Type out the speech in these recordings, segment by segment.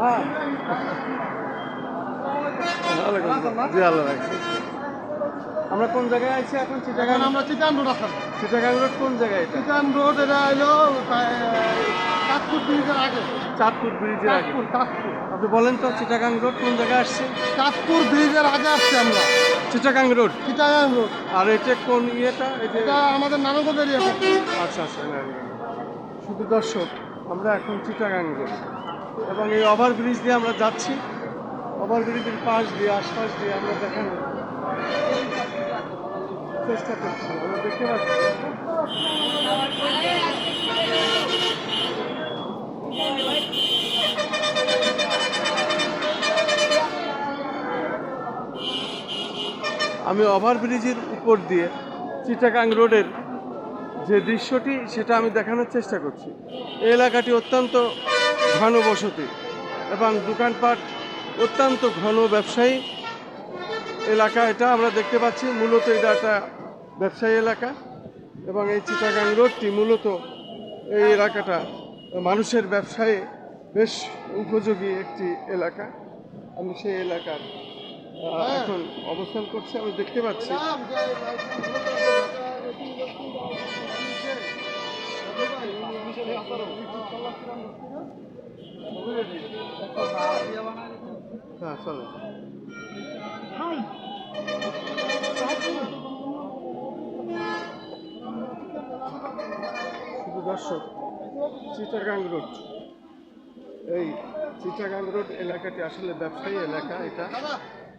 হ্যাঁ আমরা কোন জায়গায় আছি এখন? চিটাগাং? আমরা চিটান রোড আছি। চিটাগাং রোড কোন জায়গায় এটা? চিটান রোড এটা হলো চাঁদপুর ব্রিজের আগে। চাঁদপুর ব্রিজের আগে। চাঁদপুর। আপনি বলেন তো চিটাগাং রোড কোন জায়গায় আসছে? চাঁদপুর ব্রিজের আগে আসছে আমরা। চিটাগাং রোড? চিটাগাং রোড। আর এটা কোন ইয়েটা? এটা আমাদের নানগঞ্জ এরিয়া আচ্ছা আচ্ছা না, না, না। শুধু দর্শক আমরা এখন চিটাগাং রোড। এবং এই ওভার ব্রিজ দিয়ে আমরা যাচ্ছি। ওভার ব্রিজের পাশ দিয়ে আশপাশ দিয়ে আমরা দেখানো চেষ্টা করছি। আমরা দেখতে পাচ্ছি। আমি ওভারব্রিজের উপর দিয়ে চিটাগাং রোডের যে দৃশ্যটি, সেটা আমি দেখানোর চেষ্টা করছি। এই এলাকাটি অত্যন্ত ঘন বসতি এবং দোকানপাট অত্যন্ত ঘন ব্যবসায়ী এলাকা। এটা আমরা দেখতে পাচ্ছি, মূলত এটা একটা ব্যবসায়ী এলাকা এবং এই চিটাগাং রোডটি মূলত এই এলাকাটা মানুষের ব্যবসায়ে বেশ উপযোগী একটি এলাকা। আমি সেই এলাকার এখন অবস্থান করছে, আমি দেখতে পাচ্ছি। হ্যাঁ শুধু দর্শক, চিটাগাং রোড। এই চিটাগাং রোড এলাকাটি আসলে ব্যবসায়ী এলাকা, এটা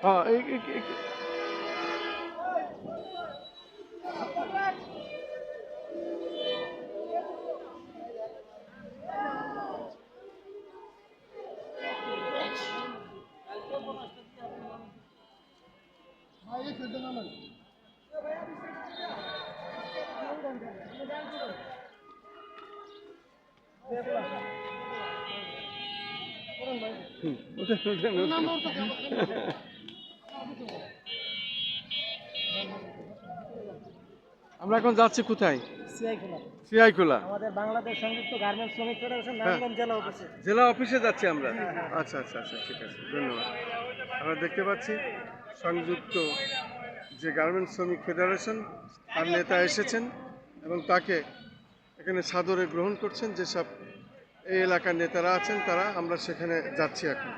অত দূর আমরা ওই যে অফিসে অফিসে হল হ্যাঁ এই এই- এই- ভাই এই সেটা নামেন হুম, ওঠেন, ওঠেন, ওঠেন। নাম্বার থাকে আমরা এখন যাচ্ছি কোথায়? সিআইখোলা আমাদের বাংলাদেশ সংযুক্ত গার্মেন্টস শ্রমিক ফেডারেশন হ্যাঁ। নারায়ণগঞ্জ জেলা অফিসে। জেলা অফিসে যাচ্ছি আমরা। আচ্ছা আচ্ছা আচ্ছা ঠিক আছে ধন্যবাদ। আমরা দেখতে পাচ্ছি সংযুক্ত যে গার্মেন্টস শ্রমিক ফেডারেশন তার নেতা এসেছেন এবং তাকে এখানে সাদরে গ্রহণ করছেন। যেসব এই এলাকার নেতারা আছেন তারা আমরা সেখানে যাচ্ছি এখন।